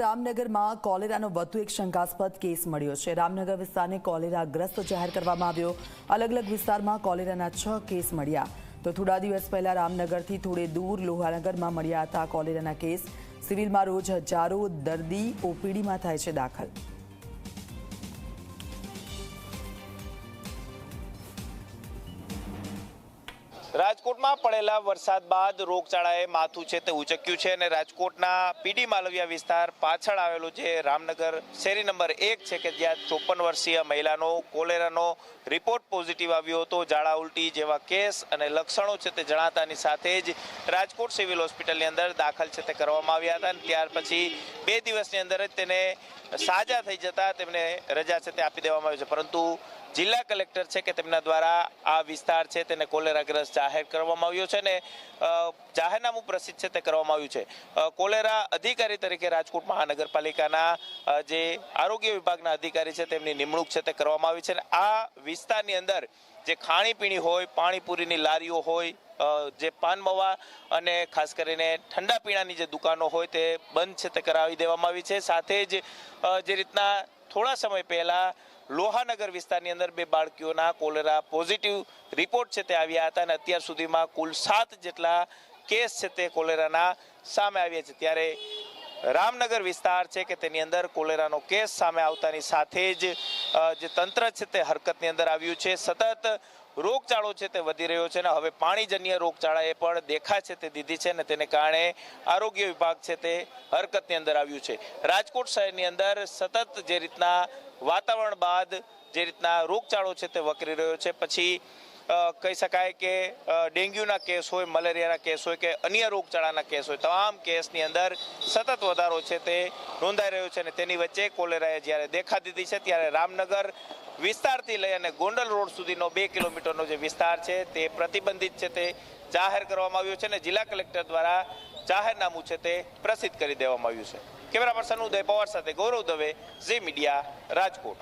રામનગરમાં કોલેરાનો વધુ એક શંકાસ્પદ કેસ મળ્યો છે. રામનગર વિસ્તારને કોલેરાગ્રસ્ત જાહેર કરવામાં આવ્યો. અલગ અલગ વિસ્તારમાં કોલેરાના છ કેસ મળ્યા. તો થોડા દિવસ પહેલા રામનગરથી થોડે દૂર લોહાનગરમાં મળ્યા હતા કોલેરાના કેસ. સિવિલમાં રોજ હજારો દર્દી ઓપીડીમાં થાય છે દાખલ. રાજકોટમાં પડેલા વરસાદ બાદ રોગચાળાએ માથું છે તે ઉચક્યું છે અને રાજકોટના પીડી માલવિયા વિસ્તાર પાછળ આવેલું જે રામનગર શેરી નંબર એક છે કે જ્યાં ચોપન વર્ષીય મહિલાનો કોલેરાનો રિપોર્ટ પોઝિટિવ આવ્યો હતો. ઝાડા ઉલટી જેવા કેસ અને લક્ષણો છે તે જણાતાની સાથે જ રાજકોટ સિવિલ હોસ્પિટલની અંદર દાખલ છે તે કરવામાં આવ્યા હતા અને ત્યાર પછી બે દિવસની અંદર જ તેને સાજા થઈ જતા તેમને રજા છે તે આપી દેવામાં આવી છે. પરંતુ જિલ્લા કલેક્ટર છે કે તેમના દ્વારા આ વિસ્તાર છે તેને કોલેરાગ્રસ્ત જાહેર કરવામાં આવ્યો છે ને જાહેરનામું પ્રસિદ્ધ છે તે કરવામાં આવ્યું છે. કોલેરા અધિકારી તરીકે રાજકોટ મહાનગરપાલિકાના જે આરોગ્ય વિભાગના અધિકારી છે તેમની નિમણૂક છે તે કરવામાં આવી છે અને આ વિસ્તારની અંદર જે ખાણીપીણી હોય, પાણીપુરીની લારીઓ હોય જે પાનમવા અને ખાસ કરીને ઠંડા પીણાની જે દુકાનો હોય તે બંધ છે તે કરાવી દેવામાં આવી છે. સાથે જ જે રીતના થોડા સમય પહેલા લોહાનગર વિસ્તારની અંદર બે બાળકીઓના કોલેરા પોઝિટિવ રિપોર્ટ છે તે આવ્યા હતા અને અત્યાર સુધીમાં કુલ સાત જેટલા કેસ છે તે કોલેરાના સામે આવ્યા છે. ત્યારે રામનગર વિસ્તાર છે કે તેની અંદર કોલેરાનો કેસ સામે આવતાની સાથે જ જે તંત્ર છે તે હરકતની અંદર આવ્યું છે. સતત રોગચાળો છે તે વધી રહ્યો છે અને હવે પાણીજન્ય રોગચાળાએ પણ દેખા છે તે દીધી છે અને તેને કારણે આરોગ્ય વિભાગ છે તે હરકતની અંદર આવ્યું છે. રાજકોટ શહેરની અંદર સતત જે રીતના વાતાવરણ બાદ જે રીતના રોગચાળો છે તે વકરી રહ્યો છે. પછી કહી શકાય કે ડેન્ગ્યુના કેસ હોય, મલેરિયાના કેસ હોય કે અન્ય રોગચાળાના કેસ હોય, તમામ કેસની અંદર સતત વધારો છે તે નોંધાઈ રહ્યો છે અને તેની વચ્ચે કોલેરાએ જ્યારે દેખા દીધી છે, ત્યારે રામનગર વિસ્તારથી લઈ અને ગોંડલ રોડ સુધીનો બે કિલોમીટરનો જે વિસ્તાર છે, તે પ્રતિબંધિત છે તે જાહેર કરવામાં આવ્યો છે અને જિલ્લા કલેક્ટર દ્વારા જાહેરનામું છે તે પ્રસિદ્ધ કરી દેવામાં આવ્યું છે. કેમેરા પર્સન ઉદય પવાર સાથે ગૌરવ દવે, ઝી મીડિયા, રાજકોટ.